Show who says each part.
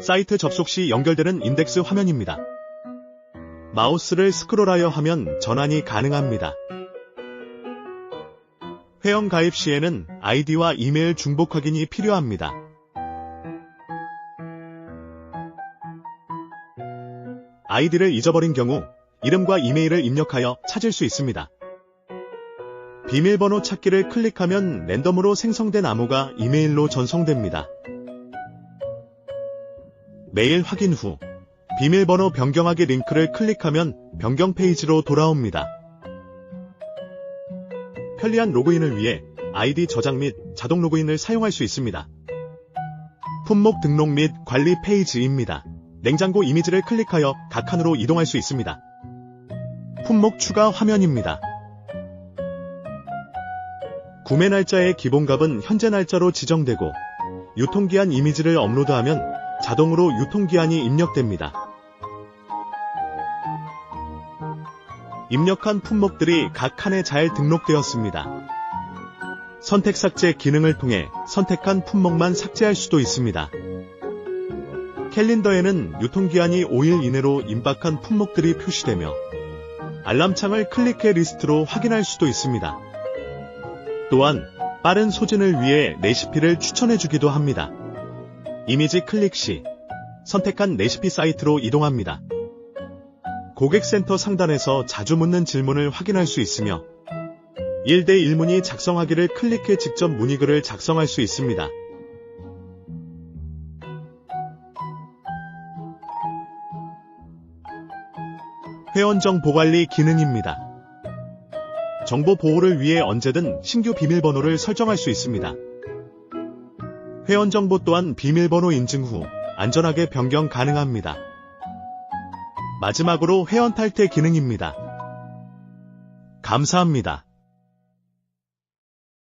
Speaker 1: 사이트 접속 시 연결되는 인덱스 화면입니다. 마우스를 스크롤하여 하면 전환이 가능합니다. 회원 가입 시에는 아이디와 이메일 중복 확인이 필요합니다. 아이디를 잊어버린 경우 이름과 이메일을 입력하여 찾을 수 있습니다. 비밀번호 찾기를 클릭하면 랜덤으로 생성된 암호가 이메일로 전송됩니다. 메일 확인 후 비밀번호 변경하기 링크를 클릭하면 변경 페이지로 돌아옵니다. 편리한 로그인을 위해 아이디 저장 및 자동 로그인을 사용할 수 있습니다. 품목 등록 및 관리 페이지입니다. 냉장고 이미지를 클릭하여 각 칸으로 이동할 수 있습니다. 품목 추가 화면입니다. 구매 날짜의 기본값은 현재 날짜로 지정되고 유통기한 이미지를 업로드하면 자동으로 유통기한이 입력됩니다. 입력한 품목들이 각 칸에 잘 등록되었습니다. 선택 삭제 기능을 통해 선택한 품목만 삭제할 수도 있습니다. 캘린더에는 유통기한이 5일 이내로 임박한 품목들이 표시되며 알람창을 클릭해 리스트로 확인할 수도 있습니다. 또한 빠른 소진을 위해 레시피를 추천해주기도 합니다. 이미지 클릭 시 선택한 레시피 사이트로 이동합니다. 고객센터 상단에서 자주 묻는 질문을 확인할 수 있으며 1대 1 문의 작성하기를 클릭해 직접 문의글을 작성할 수 있습니다. 회원 정보 관리 기능입니다. 정보 보호를 위해 언제든 신규 비밀번호를 설정할 수 있습니다. 회원 정보 또한 비밀번호 인증 후 안전하게 변경 가능합니다. 마지막으로 회원 탈퇴 기능입니다. 감사합니다.